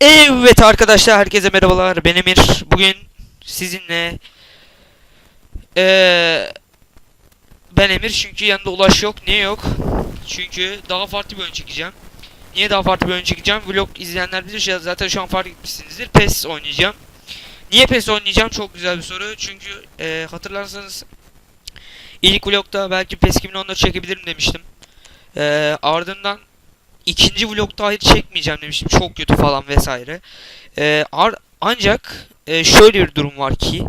Evet arkadaşlar herkese merhabalar. Ben Emir. Bugün sizinle eee ben Emir çünkü yanında Ulaş yok. Niye yok? Çünkü daha farklı bir oyun çekeceğim. Niye daha farklı bir oyun çekeceğim? Vlog izleyenler bilir ya zaten şu an fark etmişsinizdir. PES oynayacağım. Niye PES oynayacağım? Çok güzel bir soru. Çünkü eee, hatırlarsanız ilk vlogda belki PES 2014 çekebilirim demiştim. Eee, ardından ikinci vlogda hayır çekmeyeceğim demiştim. Çok kötü falan vesaire. Ee, ar- ancak e, şöyle bir durum var ki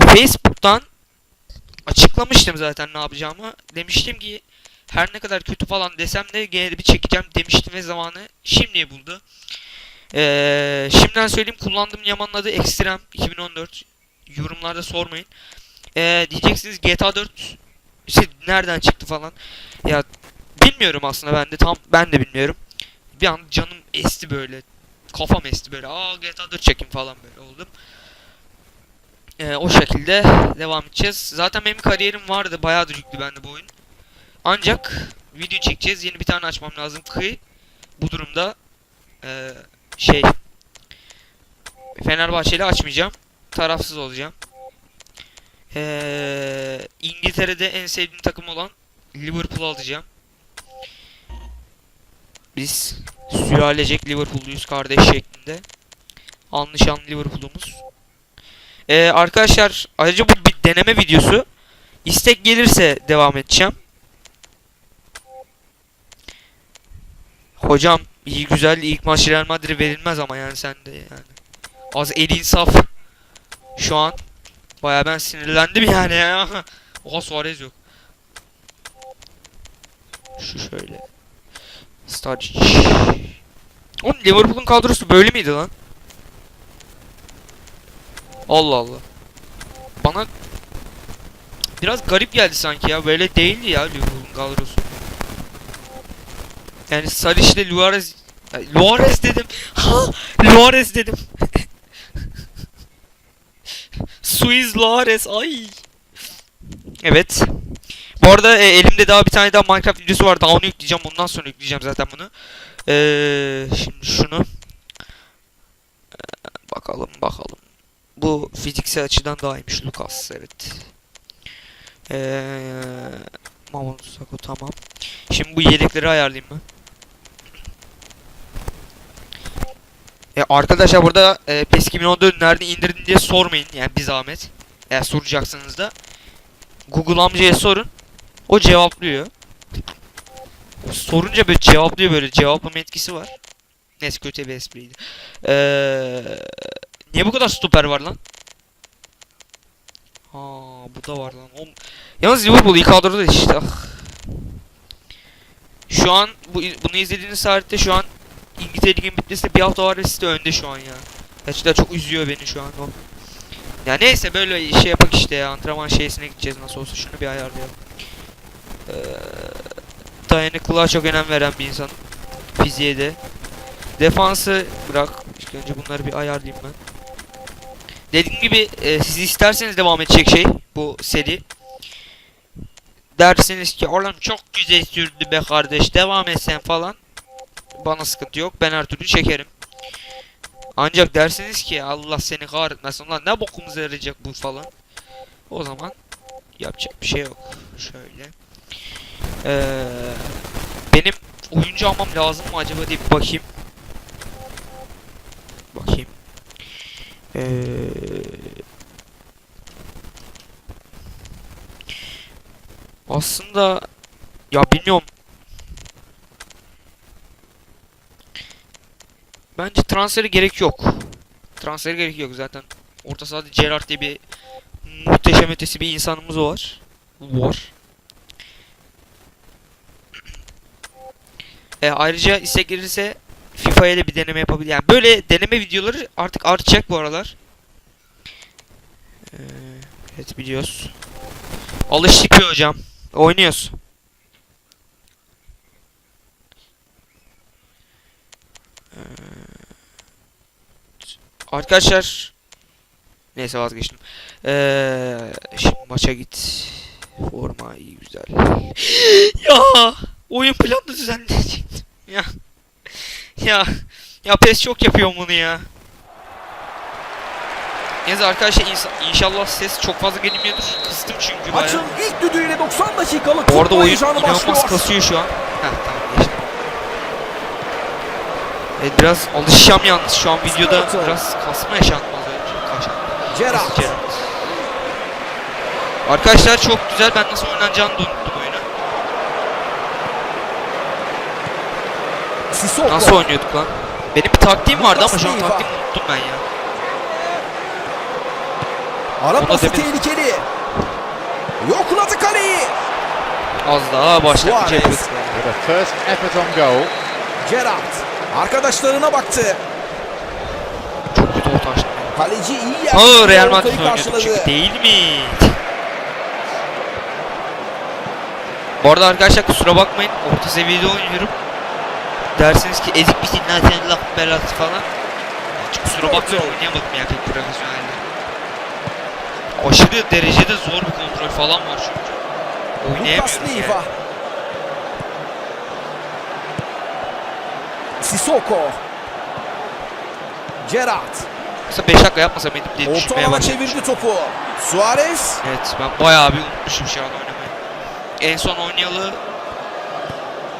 Facebook'tan açıklamıştım zaten ne yapacağımı. Demiştim ki her ne kadar kötü falan desem de gene bir çekeceğim demiştim ve zamanı şimdiye buldu. Ee, şimdiden söyleyeyim kullandığım Yaman'ın adı Extreme 2014. Yorumlarda sormayın. Ee, diyeceksiniz GTA 4 işte nereden çıktı falan. Ya bilmiyorum aslında ben de tam ben de bilmiyorum. Bir an canım esti böyle. Kafam esti böyle. Aa GTA 4 çekim falan böyle oldum. Ee, o şekilde devam edeceğiz. Zaten benim kariyerim vardı. Bayağıdır yüklü bende bu oyun. Ancak video çekeceğiz. Yeni bir tane açmam lazım ki bu durumda ee, şey Fenerbahçeli açmayacağım. Tarafsız olacağım. Ee, İngiltere'de en sevdiğim takım olan Liverpool'u alacağım. Biz sülalecek Liverpool'luyuz kardeş şeklinde. Anlaşan Liverpool'umuz. Ee, arkadaşlar ayrıca bu bir deneme videosu. İstek gelirse devam edeceğim. Hocam iyi güzel ilk maç Real Madrid verilmez ama yani sende yani. Az el insaf. Şu an baya ben sinirlendim yani ya. Oha Suarez yok. Şu şöyle. Starcic. Oğlum Liverpool'un kadrosu böyle miydi lan? Allah Allah. Bana biraz garip geldi sanki ya. Böyle değildi ya Liverpool'un kadrosu. Yani Saric'le Luarez Ya, Luarez dedim. Ha, Luarez dedim. Suiz Luarez ay. Evet. Bu arada e, elimde daha bir tane daha Minecraft videosu var. Daha onu yükleyeceğim. Ondan sonra yükleyeceğim zaten bunu. Ee, şimdi şunu. Ee, bakalım bakalım. Bu fiziksel açıdan daha iyiymiş Lucas. Evet. Ee, Mamon Sako tamam. Şimdi bu yedekleri ayarlayayım ben. E, arkadaşlar burada e, PES 2014 nerede indirdin diye sormayın. Yani bir zahmet. Eğer soracaksınız da. Google amcaya sorun. O cevaplıyor. O sorunca böyle cevaplıyor böyle cevaplama etkisi var. Neyse kötü bir espriydi. Ee, niye bu kadar stoper var lan? Ha bu da var lan. Oğlum, yalnız Liverpool ilk kadroda işte. Ah. Şu an bu bunu izlediğiniz tarihte şu an İngiltere Ligi'nin bitmesine bir hafta var ve City önde şu an ya. Gerçekten çok üzüyor beni şu an o. Ya neyse böyle şey yapak işte ya antrenman şeysine gideceğiz nasıl olsa şunu bir ayarlayalım. Ee, dayanıklılığa çok önem veren bir insan. Fiziğe de. Defansı bırak. İlk önce bunları bir ayarlayayım ben. Dediğim gibi e, siz isterseniz devam edecek şey bu seri. Dersiniz ki oğlum çok güzel sürdü be kardeş devam etsen falan. Bana sıkıntı yok ben her türlü çekerim. Ancak dersiniz ki Allah seni kahretmesin lan ne bokumuza yarayacak bu falan. O zaman yapacak bir şey yok. Şöyle. Ee, benim oyuncu almam lazım mı acaba diye bir bakayım. Bakayım. Ee, aslında ya bilmiyorum. Bence transferi gerek yok. Transferi gerek yok zaten. Orta sahada Gerrard diye bir muhteşem ötesi bir insanımız var. Var. E, ayrıca istek gelirse FIFA'ya da bir deneme yapabilir. Yani böyle deneme videoları artık artacak bu aralar. Ee, evet biliyoruz. Alıştık bir hocam. Oynuyoruz. Ee, arkadaşlar Neyse vazgeçtim. Ee, şimdi maça git. Forma iyi güzel. ya oyun planını düzenleyecektim. Ya ya Ya PES çok yapıyor bunu ya. Neyse arkadaşlar inşallah ses çok fazla gelmiyordur. Kıstım çünkü bayağı. Maçın ilk düdüğüyle 90 dakikalık Bu arada oyun inanılmaz kasıyor şu an. Heh tamam geçti. Evet biraz alışacağım yalnız şu an videoda biraz kasma yaşanmaz önce. Kaşan. Gerrard. Gerrard. Arkadaşlar çok güzel. Ben nasıl oynanacağını da unuttum oyunu. Sissoko. Nasıl oynuyorduk lan? Benim bir taktiğim vardı ama şu an taktiğimi unuttum ben ya. Ara pası demin- tehlikeli. Yokladı kaleyi. Az daha başlangıç a first effort on goal. Gerrard. Arkadaşlarına baktı. Çok kötü o taştı. Kaleci iyi yer. Aa Real Madrid oynuyorduk çünkü değil mi? Bu arada arkadaşlar kusura bakmayın orta seviyede oynuyorum. Dersiniz ki ezik misin lan senin laf belası falan. Hiç kusura bakmayın oynayamadım ya pek profesyonelde. Aşırı derecede zor bir kontrol falan var çünkü. Leiva. yani. Sissoko. Gerrard. Mesela 5 dakika yapmasam mıydım diye düşünmeye başladım. çevirdi topu. Suarez. Evet ben bayağı bir unutmuşum şu an oynamayı. En son oynayalı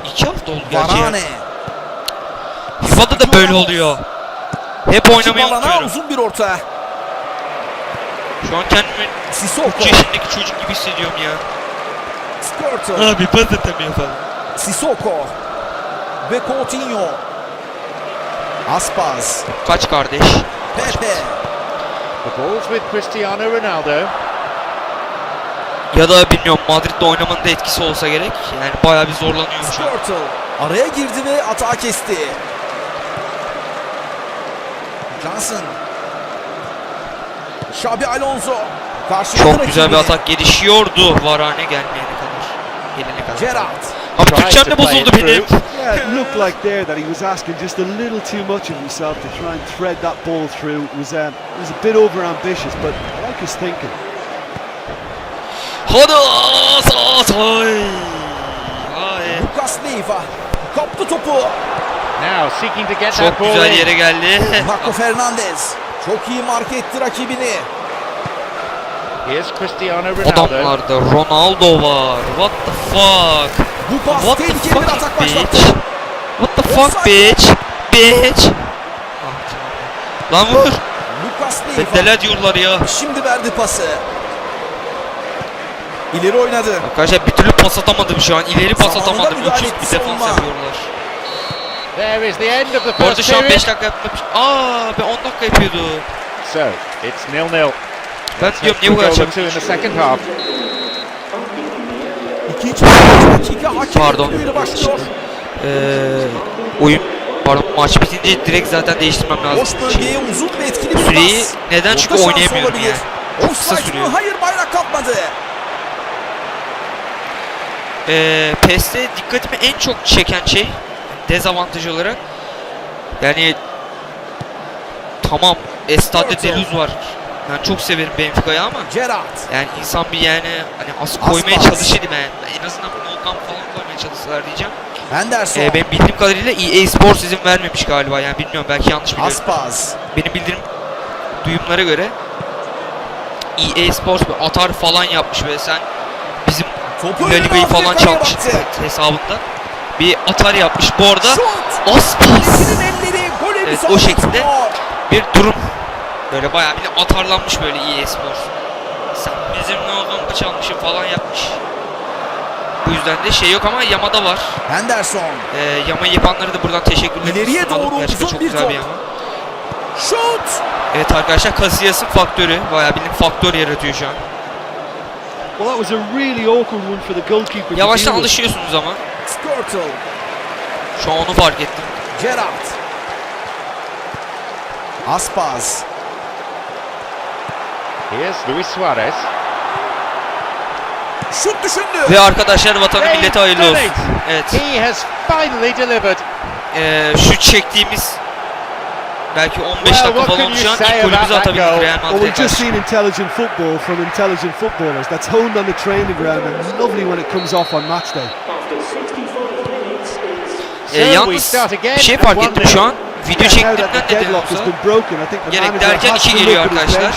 2 hafta oldu gerçi FIFA'da da böyle oluyor. Hep oynamayı unutuyorum. uzun bir orta. Şu an kendimi Sissoko. 3 yaşındaki çocuk gibi hissediyorum ya. Skirtle. Abi pas atamıyor falan. Sissoko. Ve Coutinho. Aspas. Kaç kardeş? Pepe. The ball's with Cristiano Ronaldo. Ya da bilmiyorum Madrid'de oynamanın da etkisi olsa gerek. Yani bayağı bir zorlanıyorum şu an. Skirtle. Araya girdi ve atağı kesti. Johnson. Xabi Alonso. Karşıladı Çok güzel bir atak gelişiyordu Varane gelmeyene kadar. Gelene kadar. Gerrard. Abi Türkçem de bozuldu benim. Yeah, it looked like there that he was asking just a little too much of himself to try and thread that ball through. It was um, it was a bit over ambitious, but I like his thinking. Hadi Asatay. Ay. Lucas Leiva. Kaptı topu. Now seeking to get Çok güzel yere geldi. Marco Fernandez. Çok iyi mark etti rakibini. Here's Cristiano Ronaldo. Adamlarda Ronaldo var. What the fuck? Bu pas What the fuck atak bitch? başlattı. What the fuck bitch? Bitch. Lan vur. Bedele diyorlar ya. Şimdi verdi pası. İleri oynadı. Arkadaşlar bir türlü pas atamadım şu an. İleri pas Zamanında atamadım. müdahale Öküz etti bir defans yapıyorlar. There is the end of the Bu arada first şu an period. 5 dakika yapmış. Aa ben 10 dakika yapıyordu. So it's nil nil. Ben diyorum niye bu kadar çabuk two in the geçiyor? second half. İkinci dakika hakem Pardon. başlıyor. Ee, oyun pardon maç bitince direkt zaten değiştirmem lazım. Boş bölgeye uzun ve etkili bir Süreyi pas. neden Orta çünkü şansı oynayamıyorum olabilir. yani. Çok kısa sürüyor. Hayır bayrak kalkmadı. Ee, PES'te dikkatimi en çok çeken şey dezavantaj olarak yani tamam Estade. Deluz var. Ben çok severim Benfica'yı ama yani insan bir yani hani az koymaya çalışırdı ben. En azından bir Volkan falan koymaya çalışsalar diyeceğim. Henderson. Ee, benim bildiğim kadarıyla EA Sports izin vermemiş galiba yani bilmiyorum belki yanlış biliyorum. Aspas. Benim bildiğim duyumlara göre EA Sports bir atar falan yapmış böyle sen bizim Topu La Liga'yı falan çalmış hesabında. Bir atar yapmış. Bu arada. Aspas Kalesinin elleri gole Evet, o şekilde. bir durum. Böyle bayağı bir de atarlanmış böyle EA Sports. Sen bizim Nogan'da çalmışım falan yapmış. Bu yüzden de şey yok ama Yama'da var. Henderson. Ee, Yama yapanlara da buradan teşekkürler. İleriye doğru Gerçekten uzun çok bir güzel top. bir Yama. Şut. Evet arkadaşlar Casillas'ın faktörü. Bayağı bildiğin faktör yaratıyor şu an. Well, that was a really awkward one for the goalkeeper. Yavaştan alışıyorsunuz ama. Skirtle. Şu an onu fark ettim. Gerrard. Aspas. Here's Luis Suarez. Şut düşündü. Ve arkadaşlar vatanı millete hayırlı olsun. Evet. He has finally delivered. Ee, şu çektiğimiz belki 15 Well, dakika falan say ilk golümüzü goal? Real Madrid'e we've just seen intelligent football from intelligent footballers. That's honed on the training ground and lovely when it comes off on match day. We yalnız bir şey fark 1-0. ettim şu an. video çektiğimden think the Gerek derken iki geliyor arkadaşlar.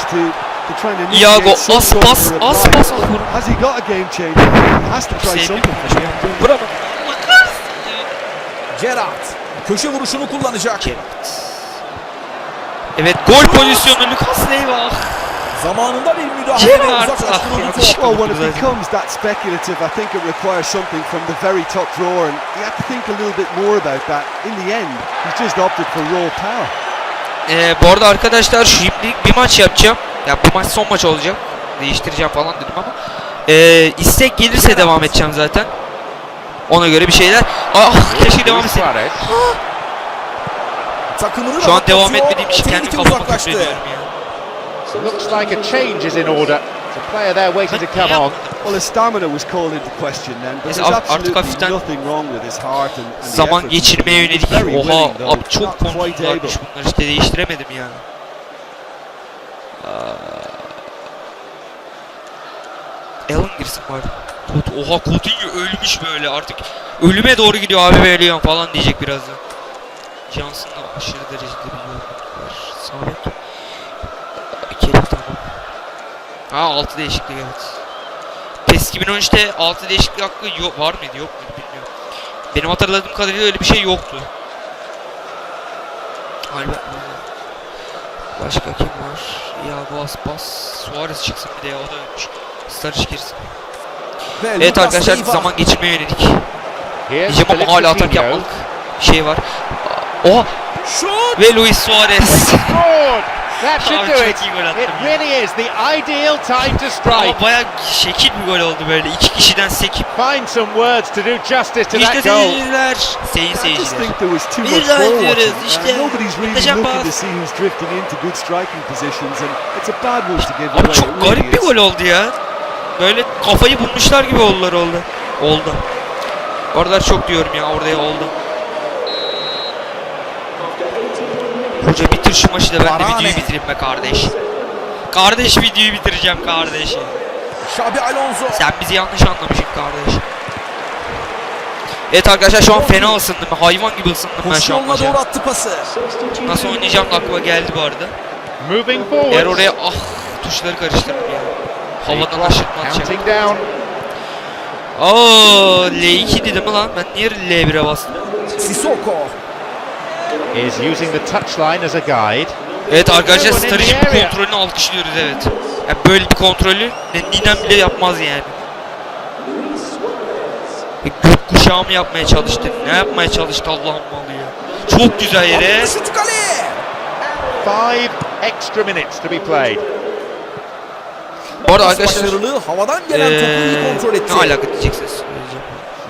Iago as pas as pas. Has he got a game changer? Has to try something. Bravo. Gerrard köşe vuruşunu kullanacak. Evet gol pozisyonu Lucas Leiva. Zamanında bir müdahale uzaklaştırıldı top. yanlış. Well, when it Zaten. becomes that speculative, I think it requires something from the very top drawer, and you have to think a little bit more about that. In the end, he's just opted for raw power. Ee, bu arada arkadaşlar şimdilik bir maç yapacağım. Ya bu maç son maç olacak. Değiştireceğim falan dedim ama. Ee, istek gelirse devam edeceğim zaten. Ona göre bir şeyler. Ah keşke devam. Takımını Şu an devam etmediğim için kendi Tehlike kafama küfrediyorum ya. Looks like a change is in order. A player there waiting to come on. Well, his stamina was called into question then, but there's absolutely nothing wrong with his heart and, and the Zaman geçirmeye yönelik. very Oha abi çok Not quite konusuz able. varmış bunlar işte değiştiremedim ya. Alan bari. Kut- Oha Coutinho ölmüş böyle artık ölüme doğru gidiyor abi Bellion falan diyecek birazdan. Johnson'da aşırı derecede bir yorgunluk var. Sabit. Kerim tamam. Ha 6 değişiklik evet. PES 2013'te 6 değişiklik hakkı yok, var mıydı yok muydu bilmiyorum. Benim hatırladığım kadarıyla öyle bir şey yoktu. Galiba Başka kim var? Iago Aspas. Suarez çıksın bir de ya o da ölmüş. Sturridge girsin. Ve Evet arkadaşlar zaman geçirmeye yönelik. Diyeceğim ama hala atak yapmalık. Şey var. Oha Şut! ve Luis Suarez. That should do it. It really is the ideal time to strike. Ama baya şekil bir gol oldu böyle. iki kişiden sekip. Find some words to do justice to İşte that goal. seyirciler. Sayın I just seyirciler. think there was too Bir much daha izliyoruz, işte. Uh, nobody's really Muhteşem looking pas. to see who's drifting into good striking positions, and it's a bad one to give Abi away. çok garip bir gol oldu ya. Böyle kafayı bulmuşlar gibi oldular oldu. Oldu. Oralar çok diyorum ya orada ya oldu. Hoca bitir şu maçı da ben de Varane. videoyu bitireyim be kardeş. Kardeş videoyu bitireceğim kardeş. Xabi Alonso. Sen bizi yanlış anlamışsın kardeş. Evet arkadaşlar şu an fena ısındım. Hayvan gibi ısındım ben şu an maça. doğru attı pası. Nasıl oynayacağım aklıma geldi bu arada. Moving Eğer forward. oraya ah tuşları karıştırdım ya. Havadan aşırtma atacağım. Counting down. Oo L2 dedim lan? Ben niye L1'e bastım? Sissoko. Is using the touchline as a guide. Evet arkadaşlar Sturridge'in area. kontrolünü alkışlıyoruz evet. Yani böyle bir kontrolü Ninem bile yapmaz yani. Bir gök kuşağı mı yapmaya çalıştı? Ne yapmaya çalıştı Allah'ım malı ya. Çok güzel yere. Five extra minutes to be played. Bu arada arkadaşlar Başarılı havadan gelen topu iyi eee kontrol etti. ne alaka diyeceksiniz.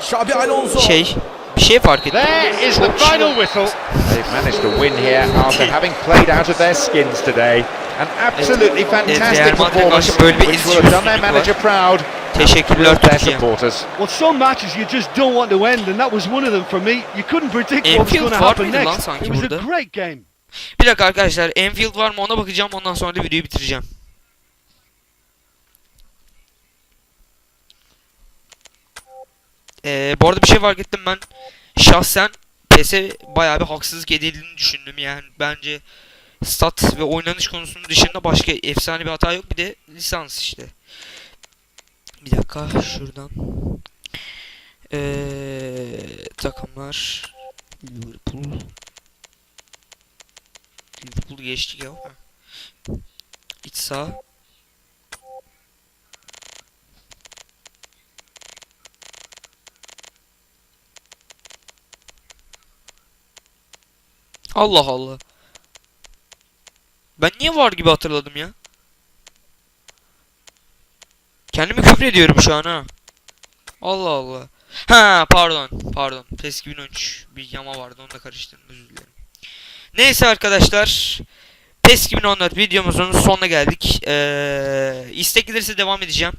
Xabi Alonso. Şey bir şey fark ettim. There is the final whistle. They've managed to win here after having played out of their skins today. An absolutely fantastic performance, karşı böyle bir which will have done their manager proud. Teşekkürler Türkiye. supporters. Well, some matches you just don't want to end, and that was one of them for me. You couldn't predict what was going to happen next. It was a great game. Bir dakika arkadaşlar Enfield var mı ona bakacağım ondan sonra da videoyu bitireceğim. Ee, bu arada bir şey fark ettim ben şahsen PS'e bayağı bir haksızlık edildiğini düşündüm yani bence stat ve oynanış konusunun dışında başka efsane bir hata yok bir de lisans işte. Bir dakika şuradan. Ee, takımlar Liverpool Liverpool geçtik ya. İç sağ. Allah Allah. Ben niye var gibi hatırladım ya? Kendimi küfür ediyorum şu an ha. Allah Allah. Ha pardon pardon. PES 2013 bir yama vardı onu da karıştırdım özür dilerim. Neyse arkadaşlar. PES 2014 videomuzun sonuna geldik. Ee, istek gelirse devam edeceğim.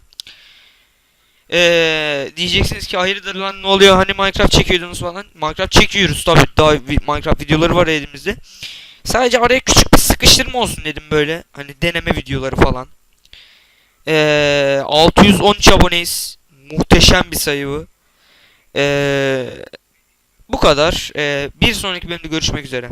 Ee, diyeceksiniz ki hayırdır lan ne oluyor hani Minecraft çekiyordunuz falan. Minecraft çekiyoruz tabi daha Minecraft videoları var elimizde. Sadece araya küçük bir sıkıştırma olsun dedim böyle. Hani deneme videoları falan. Ee, 613 aboneyiz. Muhteşem bir sayı bu. Ee, bu kadar. Ee, bir sonraki bölümde görüşmek üzere.